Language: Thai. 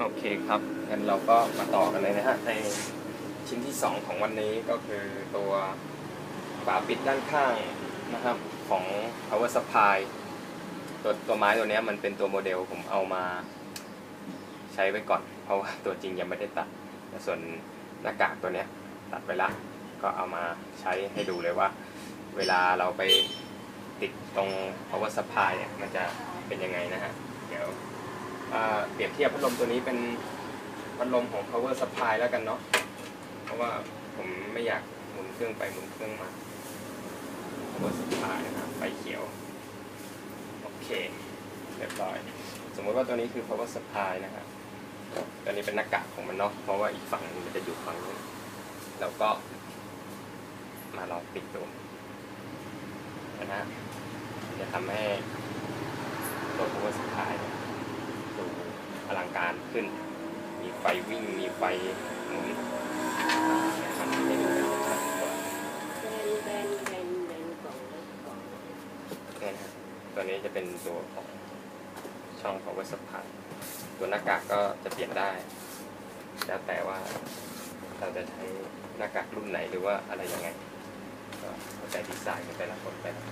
โอเคครับ งั้นเราก็มาต่อกันเลยนะฮะ ในชิ้นที่ 2 ของวันนี้ก็คือตัวฝาปิดด้านข้างนะครับของ power supply ตัวตัวไม้ตัวนี้มันเป็นตัวโมเดลผมเอามาใช้ไว้ก่อน เพราะว่าตัวจริงยังไม่ได้ตัด ส่วนหน้ากากตัวนี้ตัดไปละก็เอามาใช้ให้ดูเลยว่า เวลาเราไปติดตรง power supply เนี่ยมันจะเป็นยังไงนะฮะ เดี๋ยว เปรียบเทียบพัดลมตัวนี้เป็นพัดลมของ power supply แล้วกันเนาะ เพราะว่าผมไม่อยากหมุนเครื่องไปหมุนเครื่องมา power supply นะครับไฟเขียว โอเค เรียบร้อย สมมติว่าตัวนี้คือ power supply นะครับตัวนี้เป็นหน้ากากของมันเนาะ เพราะว่าอีกฝั่งมันจะอยู่ฝั่งนู้นแล้วก็ มาลองปิดดูนะฮะจะทำให้ตัว power supply เนี่ย งการขึ้น มีไฟวิ่ง มีไฟหมุนทำให้ดูชัดกว่านแบนแบนแบนกล่องแล้วกล่อเนี่ยนะตัวนี้จะเป็นตัวของช่อง power supply ตัวหน้ากากก็จะเปลี่ยนได้ แล้วแต่ว่าเราจะใช้หน้ากากรุ่นไหนหรือว่าอะไรยังไง ก็เข้าใจดีไซน์ของแต่ละคนไปนะ